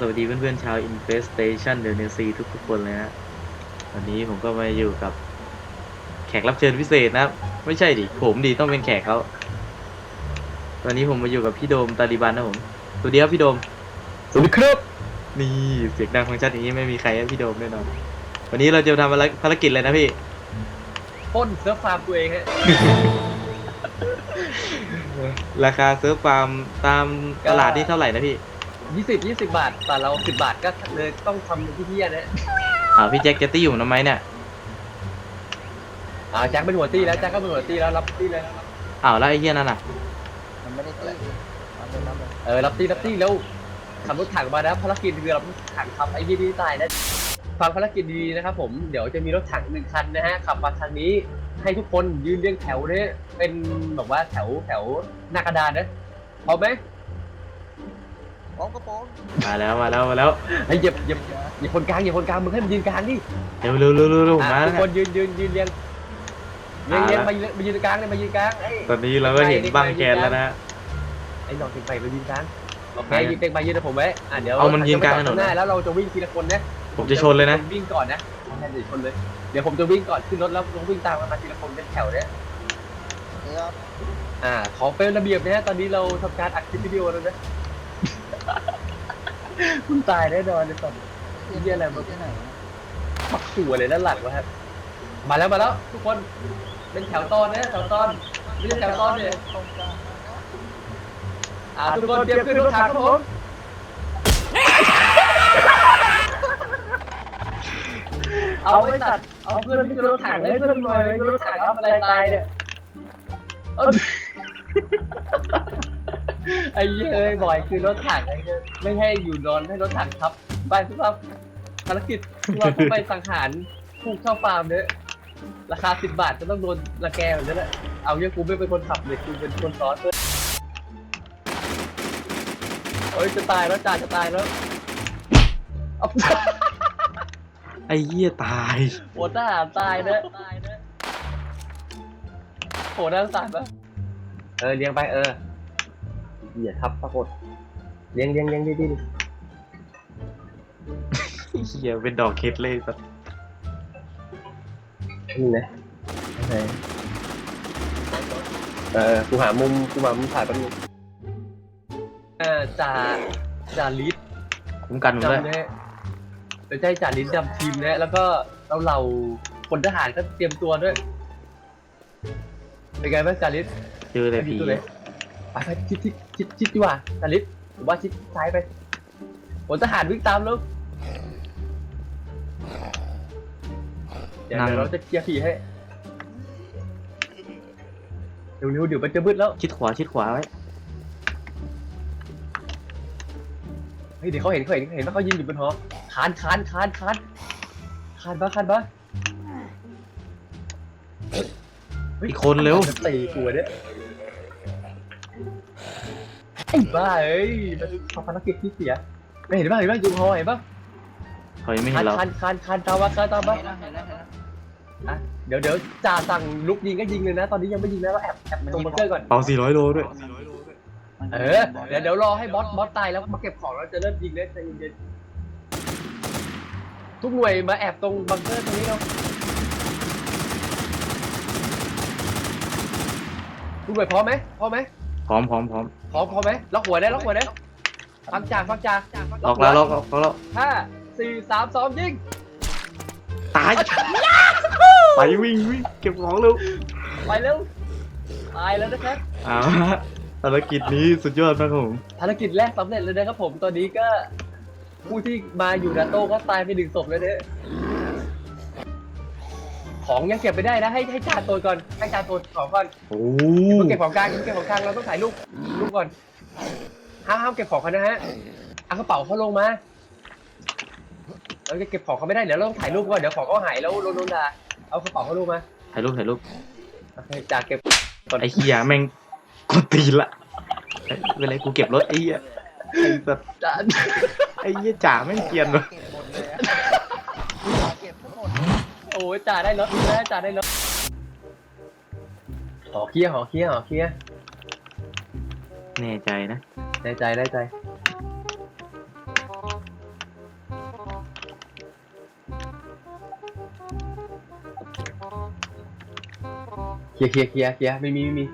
สวัสดีเพื่อนๆชาว Infestation เด n นซีทุกๆคนเลยนะวันนี้ผมก็มาอยู่กับแขกรับเชิญพิเศษนะครับไม่ใช่ดิผมดิต้องเป็นแขกเขาวันนี้ผมมาอยู่กับพี่โดมตาลิบันนะผมสวัสดีครับพี่โดมสวัสดีครับนี่เสียงดังฟังชัดอย่างนี้ไม่มีใครให้พี่โดมแน่นอนวันนี้เราจะทำอะไรภารกิจเลยนะพี่ปล้นเซิร์ฟฟาร์มตัวเองฮะราคาเซิร์ฟฟาร์มตามตลาดนี่เท่าไหร่นะพี่ ยี่สิบยี่สิบบาท แต่เราสิบบาทก็เลยต้องทำที่เที่ยนะอ่าวพี่แจ็คจะตี้อยู่ทำไมเนี่ยอ่าแจ็คเป็นหัวตี้แล้วแจ็คก็เป็นหัวตี้แล้วรับตี้เลยอ้าวแล้วไอ้เหี้ยนั่นน่ะมันไม่ได้ตีมันเป็นน้ำเลยเออรับตี้รับตี้แล้วขับรถถังมานะภารกิจคือรับรถถังขับไอ้ยี่นี่ตายนะฟังภารกิจดีๆนะครับผมเดี๋ยวจะมีรถถังหนึ่งคันนะฮะขับมาทางนี้ให้ทุกคนยืนเรียงแถวเนี่ยเป็นแบบว่าแถวแถวหน้ากระดานนะพร้อมไหม พร้อมกระโปรงมาแล้วมาแล้วมาแล้วไอ้เหยียบเหยียบเหยียบคนกลางเหยียบคนกลางมึงให้มันยืนกลางดิเร็วเร็วเร็วเร็วเร็วผมมาอะแล้ทุวกคนเนี่ยยืนยืนยืนเรียงเรียงเรียงเอาละมายืนมายืนกลางเลยมายืนกลางเอ้ย ตอนนี้เราก็เห็นบ้างแกนแล้วนะ ไอ้หนอนเต็งไปมายืนกลางโอเคไปยืนเต็งไปยืนนะผมไว้อะเดี๋ยวเอามันยืนกลางถนน ข้หน้าแล้วเราจะวิ่งทีละคนนะผมจะชนเลยนะ วิ่งก่อนนะไม่ใช่เดี๋ยวชนเลย เดี๋ยวผมจะวิ่งก่อนขึ้นรถแล้วลงวิ่งตามกันมาทีละคนเป็นแถวเนี่ยนี่ครับอ่าขอเป็นระเบียบนะฮะตอนนี้เราทำการอัดคลิปวิดีโอแล้วนะ คุณตายแน่นอนในตอนเยี่ยอะไรมาที่ไหนนะปักหัวเลยด้านหลังวะครับ มาแล้วมาแล้ว ทุกคน เป็นแถวตอนนะแถวตอนไม่ใช่แถวตอนเนี่ยตรงกลางอ่าทุกคนเตรียมขึ้นรถถังครับผมเอาไว้ตัด เอาเพื่อนขึ้นรถถังให้เพื่อนหน่อยขึ้นรถถังทำอะไรตายเนี่ยเอา ไอ้เหี้ยเอ้ยบ่อยคือรถถังไอ้เหี้ยไม่ให้อยู่นอนให้รถถังทับไปทุกครับภารกิจเราต้องไปสังหารผู้เข้าฟาร์มเนี่ยราคาสิบบาทจะต้องโดนระแกแบบนี้แหละเอาเนี่ยกูไม่เป็นคนขับเลยกูเป็นคนซ้อนด้วยเอ้ยจะตายแล้วจ่าจะตายแล้วเอาไอ้เหี้ยตายโหทหารตายเนะโหน่าสงสารปะเออเลี้ยงไปเออ เหยียดทับปรากฏเลี้ยงเลี้ยงเลี้ยงดีดีเหี้ยเป็นดอกเคสเลยสัสนี่นะเออกูหามุมกูหามุมถ่ายแป๊บนึงเออจ่าจ่าลิศคุ้มกันผมด้วยจำนะเดี๋ยวจะให้จ่าลิศนำทีมนะแล้วก็เราเหล่าคนทหารก็เตรียมตัวด้วยเป็นไงบ้างจ่าลิศเจอแต่ผีไปไปชิดชิดชิดชิดดีกว่าตาลิศผมว่าชิดซ้ายไปผลทหารวิ่งตามแล้วเดี๋ยวเดี๋ยวเราจะเคลียร์ผีให้เร็วๆเดี๋ยวมันจะมืดแล้วชิดขวาชิดขวาไว้ เฮ้ยเดี๋ยวเขาเห็นเขาเห็นเขาเห็นว่าเขายืนอยู่บนหอคานคานคานคานคานบ้าคานบ้าอีกคนเร็วจะตีหัวเนี่ย ไอ้บ้าเอ้ยมันทำภารกิจที่เสีย ไม่เห็นบ้าเห็นบ้าอยู่หอเห็นบ้าเขายังไม่คาเห็นนเราคานคานคานตามมาคานตามมาเห็นแล้วเห็นแล้วเห็นแล้วอะเดี๋ยวเดี๋ยวจ่าสั่งลุกยิงก็ยิงเลยนะ ตอนนี้ยังไม่ยิงนะเราแอบแอบตรงบังเกอร์ก่อน เป่า400โลด้วยมันเออ เดี๋ยวเดี๋ยวรอให้บอสบอสตายแล้วมาเก็บของแล้วจะเริ่มยิงเลยใจเย็นๆทุกหน่วยมาแอบตรงบังเกอร์ตรงนี้เราทุกหน่วยพร้อมไหมพร้อมไหม พร้อมพร้อมพร้อมพร้อมพร้อมไหมล็อกหัวได้ล็อกหัวได้ฟังจ่าฟังจ่าล็อกแล้วล็อกล็อกล็อกแล้วห้าสี่สามสองยิงตายไปวิ่งวิ่งเก็บของเร็วไปเร็วตายแล้วนะครับอ้าวภารกิจนี้สุดยอดมากครับผมภารกิจแรกสำเร็จเลยนะครับผมตอนนี้ก็ผู้ที่มาอยู่นาโต้ก็ตายไปหนึ่งศพแล้วเนี่ย ของยังเก็บไม่ได้นะ ให้ให้จ่าตัวก่อนให้จ่าตัวของก่อนโอ้เพิ่งเก็บของกลางเพิ่งเก็บของกลางเราต้องถ่ายรูปรูปก่อนห้ามห้ามเก็บของเขานะฮะเอากระเป๋าเขาลงมาเราจะเก็บของเขาไม่ได้เดี๋ยวเราต้องถ่ายรูปก่อนเดี๋ยวของเขาหายแล้วโดนโดนด่าเอากระเป๋าเขาลงมาถ่ายรูปถ่ายรูปโอเคจ่าเก็บก่อนไอ้เหี้ยแม่งกดตีนละเอ้ยไม่เป็นไรกูเก็บรถไอ้เหี้ยไอ้สัสจ่าไอ้เหี้ยจ่าแม่งเกรียนวะเก็บหมดเลย โอ้ยจ่าได้รถได้จ่าได้รถหอเคี้ยหอเคี้ยหอเคี้ยแน่ใจนะแน่ใจได้ใจ เคลียร์เคลียร์เคียร์เคียร์ไม่มีไม่มี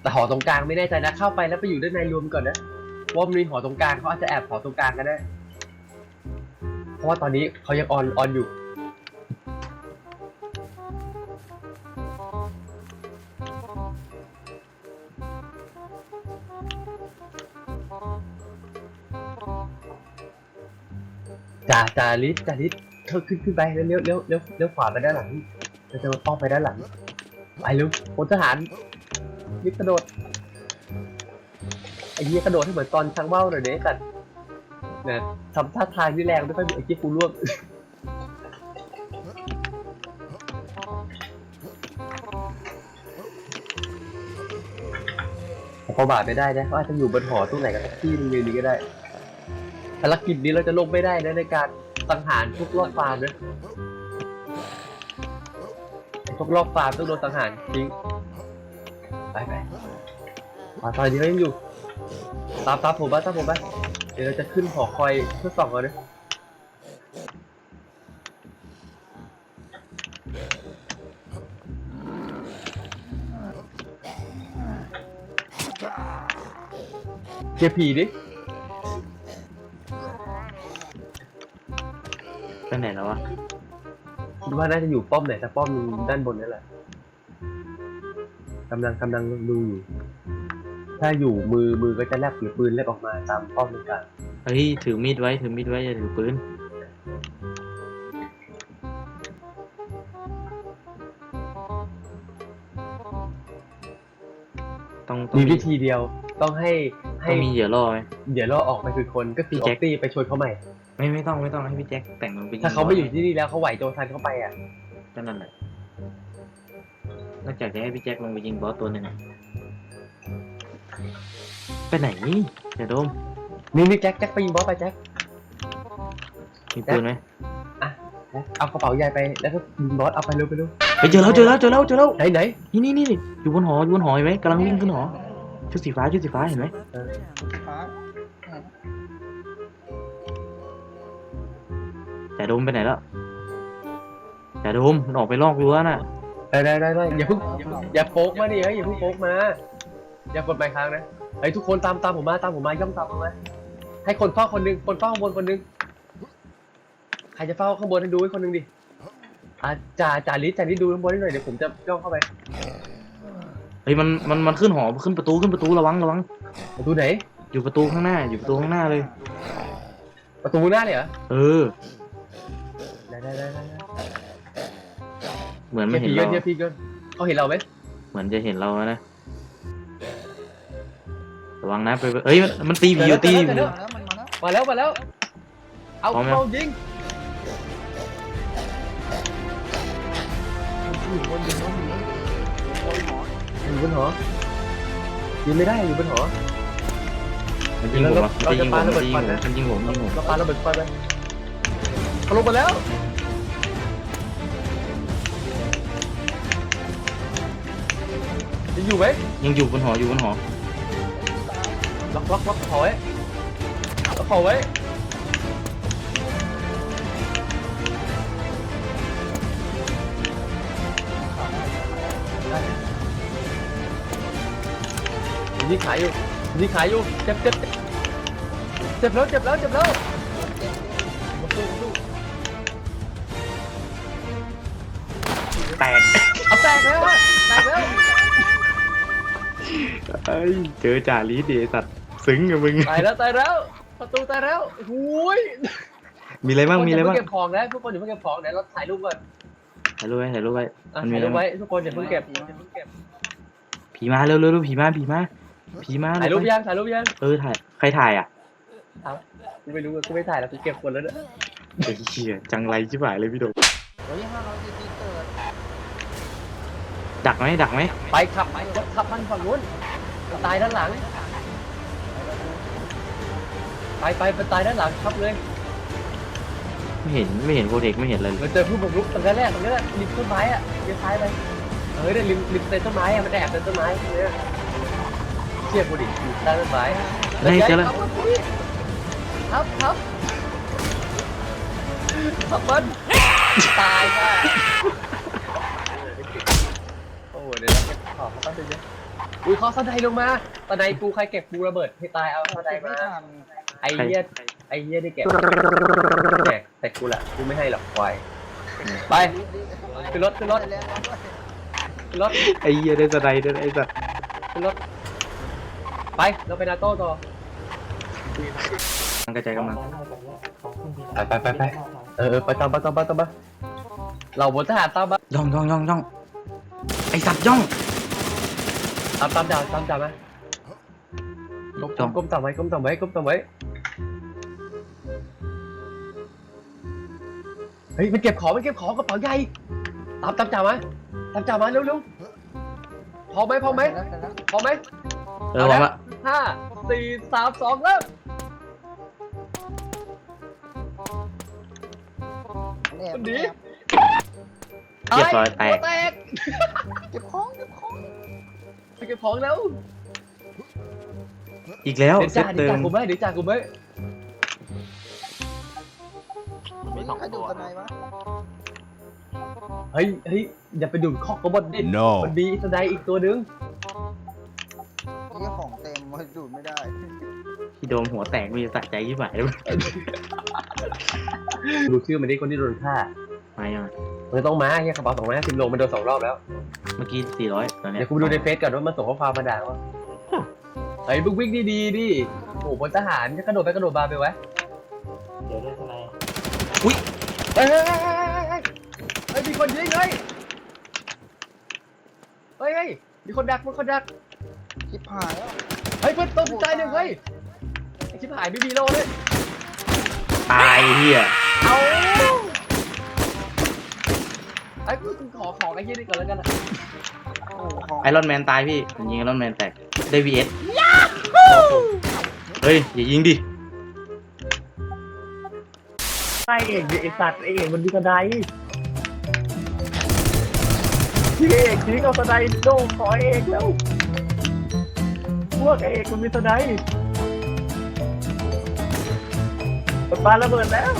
แต่หอตรงกลางไม่แน่ใจนะ เข้าไปแล้วไปอยู่ด้านในรวมก่อนนะว่ามันมีหอตรงกลางเขาอาจจะแอบหอตรงกลางก็ได้ เพราะว่าตอนนี้เขายังออนออนอยู่ จ่าจ่าลิสจ่าลิสเธอขึ้นขึ้นไปแล้วเลี้ยวเลี้ยวเลี้ยวเลี้ยวขวาไปด้านหลังเราจะมาป้องไปด้านหลังไปเร็วพลทหารรีบกระโดดไอ้เหี้ยกระโดดให้เหมือนตอนช้างเบ้าหน่อยเด้สัตว์นะทำท่าทางที่แรงไม่ค่อยมีไอ้เจี๊ยกูร่วงพอบาดไม่ได้นะเขาอาจจะอยู่บนหอตรงไหนก็ได้ที่โรงเรียนนี้ก็ได้ ภารกิจนี้เราจะลงไม่ได้นะในการสังหารพวกรอบฟาร์มนะพวกรอบฟาร์มต้องโดนสังหารทิ้งไปไปมาตอนนี้เขายังอยู่ตามตามผมบ้าตามผมบ้าเดี๋ยวเราจะขึ้นหอคอยเพื่อส่องก่อนนะเกียร์ผีดิ ไปไหนแล้ววะคิดว่าน่าจะอยู่ป้อมไหนแต่ป้อมด้านบนนั่นแหละกำลังกำลังดูอยู่ ถ้าอยู่มือมือก็จะแลบหรือปืนแลบออกมาตามป้อมต่างเฮ้ยถือมีดไว้ถือมีดไว้อย่าถือปืนต้องต้อมีงวิธีเดียวต้องให้ให้ต้องมีเหยื่อล่อไหม เดี๋ยวเราออกไปคือคนก็คือพี่ออแจ็คกตี้ไปชวนเขาใหม่ ไม่ไม่ต้องไม่ต้องให้พี่แจ็คแต่งมันเป็นถ้าเขาไม่อยู่ที่นี่แล้วเขาไหวโจทันเข้าไปอะก็นั่นแหละนอกจากจะให้พี่แจ็คลงไปยิงบอสตัวหนึ่งอะไปไหนนี่อย่าโดมนี่นี่แจ็คแจ็คไปยิงบอสไปแจ็คมีปืนไหมเอากระเป๋าใหญ่ไปแล้วก็ยิงบอสเอาไปเร็วไปเร็วไปเจอแล้วเจอแล้วเจอแล้วเจอแล้วไหนไหนนี่นี่นี่อยู่บนหออยู่บนหอเห็นไหมกำลังวิ่งขึ้นหอชุดสีฟ้าชุดสีฟ้าเห็นไหม ฟ้าแต่โดมไปไหนแล้วแต่โดมมันออกไปลอกรั้วน่ะ ได้ได้ได้ได้อย่าเพิ่งอย่าโป๊กมาดิเฮ้ยอย่าเพิ่งโป๊กมา อย่ากดไปค้างนะไอ้ยทุกคนตามตามผมมาตามผมมาย่องตามผมมาให้คนเฝ้าคนหนึงคนเฝ้าข้างบนคนหนึงใครจะเฝ้าข้างบนให้ดูให้คนหนึงดิอ่าจ่าจ่าลิสจ่าลิสดูข้างบนให้หน่อยเดี๋ยวผมจะย่องเข้าไปเฮ้ยมันมันมันขึ้นหอขึ้นประตูขึ้นประตูระวังระวัง ประตูไหนอยู่ประตูข้างหน้าอยู่ประตูข้างหน้าเลย ประตูหน้าเลยเหรอ เออ เหมือนเทีไม่ยบเห็นผีเรากันเทียบผีกันเขาเห็นเราไหมเหมือนจะเห็นเรานะระวังนะไปไปเอ้ยมันมันตีผีอยู่ตีผีมาอแล้ยู่วมันมาแล้วมาแล้วมาแล้ว เอาพร้อมยัง เอายิงอยู่บนอยู่บนอยู่บนหอยิงไม่ได้อยู่บนหอ มันยิงผมอะเรามันจะยิงผปามระเบิมันดยิงคผวันมนะมันยิงผมยิงผม เราปาระเบิดควันไปเขาลงมาแล้ว อยู่ไหมยังอยู่บนหออยู่บนหอล็อกล็อกล็อกขอไว้ล็อกขอไว้ยิงขายอยู่ยิงขายอยู่เจ็บเจ็บเจ็บเจ็บแล้วเจ็บแล้วเจ็บแล้วมาสู้มาสู้แตกเอาแตกแล้วอะแตกแล้ว เอ้ยเจอจ่าลีดเดสัตว์ซึ้งกับมึง ตายแล้วตายแล้ว ประตูตายแล้วหุยมีอะไรบ้าง มีอะไรทุกคนบ้างย่าเพิ่งเก็บของนะทุกคนอย่าเพิ่งเก็บของเดี๋ยวเราถ่ายรูปก่อนถ่ายรูปไว้ถ่ายรูปไว้ อะมันมีถ่ายอะไรรูปบ้างไว้ทุกคนอย่าเพิ่งเก็บอย่าเพิ่งเก็บผีมาเร็วเร็วเร็วผีมา ผีมา ผีมาถ่ายรูปเร็วยังถ่ายรูปยังเออถ่าย ใครถ่ายอะกูไม่รู้อะกูไม่ถ่ายแล้วกูเก็บคนแล้วเนี่ยไอ้เหี้ยจังไรชิบหายเลยพี่โดมเฮ้ยห้าร้อยซีซีเกิดดักไหมดักไหมไปขับไปขับมันฝั่งนู้น มันตายด้านหลัง ไปไปไปตายด้านหลังขับเลย ไม่เห็นไม่เห็นโปรเทคไม่เห็นอะไรเลยเราเจอผู้บุกรุกตรงนั้นแรกตรงนั้นแหละริมต้นไม้อะเลี้ยวซ้ายไปเออเนี่ยริมริมเต็นต้นไม้อะมันแอบในต้นไม้ตรงเนี้ยเชี่ยกูดิอยู่ใต้ต้นไม้เฮ้ยเจอแล้วทับทับทับมันตายค่ะเดี๋ยวอุ้ย เขาสไนด์ลงมาสไนด์กูใครเก็บกูระเบิดให้ตายเอาสไนด์ไม่มาทันไอ้เหี้ยไอ้เหี้ยได้เก็บแจกแต่กูแหละกูไม่ให้หรอกควายไปขึ้นรถขึ้นรถไปแล้วด้วยขึ้นรถไอ้เหี้ยได้สไนด์ด้วยไอ้สัสขึ้นรถไปเราไปนาโต้ต่อมันกระจายกำลังไปไปไปไปเออเออไปตามไปตามไปตามไปเราบนทหารตามมาย่องย่องย่องย่องไอ้สัตว์ย่อง ตามตามจ่าตามจ่ามาก้มจ้องก้มต่ำไว้ก้มต่ำไว้ก้มต่ำไว้ เฮ้ยมันเก็บของมันเก็บของกระเป๋าใหญ่ ตามตามจ่ามาตามจ่ามาเร็วเร็วพอไหมพอไหมเสร็จแล้วพอไหมเออผมละห้าสี่สามสองเริ่มเสร็จแล้วคนดีเรียบร้อยแตหัวกแตกเก็บของเก็บของ ไปเก็บของแล้วอีกแล้วเดี๋ยวเซจ่าตเดี๋ยวเติจ่ามกูไหมเดี๋ยวจ่ากูไหมมีใครดูตะไนวะเฮ้ยเฮ้ยอย่าไปดูดข้อกบฏดิ No. มันมีสไนด์อีกตัวนึงนี่ของเต็มมันดูดไม่ได้พี่โดมหัวแตกมีสะใจยิ่งไหวเลยดูชื่อมันดิคนที่โดนฆ่าไม่อะ มันต้องมาเนี่ยกระเป๋าสองร้อยห้าสิบโลมันโดนสองรอบแล้ว เมื่อกี้สี่ร้อยตอนเนี้ยเดี๋ยวกูไปดูในเฟซก่อนว่ามันส่งข้อความมาด่าว่าเฮ้ยมึงวิ่งดีๆดิโอ้โหพลทหารจะกระโดดไปกระโดดมาไปไว้เดี๋ยวได้ทนายเฮ้ยเฮ้ยเฮ้ยเฮ้ยเฮ้ยเฮ้ยมีคนยิงเฮ้ยเฮ้ยเฮ้ยมีคนดักมีคนดัก ชิบหายแล้วเฮ้ยเพื่อนต้มใจหนึ่งเฮ้ยไอ้ชิบหายไม่มีโลเลยตายเฮียเอา ไอ้กูขอของไอ้ยี่นี่ก่อนแล้วกันอะโอ้โหของไอรอนแมนตายพี่มันยิงไอรอนแมนแตก ได้วีเอสเฮ้ย อย่ายิงดิ ไอ้เอกไอ้สัตว์ไอ้เอกมันมีกระไดพี่เอกทิ้งเอากระไดโดนขอเอกแล้วพวกไอ้เอกมันมีกระไดมันปาระเบิดแล้ว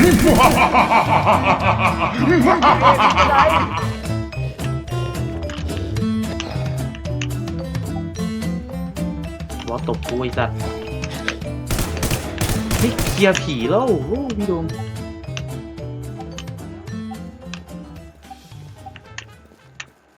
วอตบกูไอ้สัตว์เฮ้ยเคลียร์ผีแล้วโอ้พี่โดม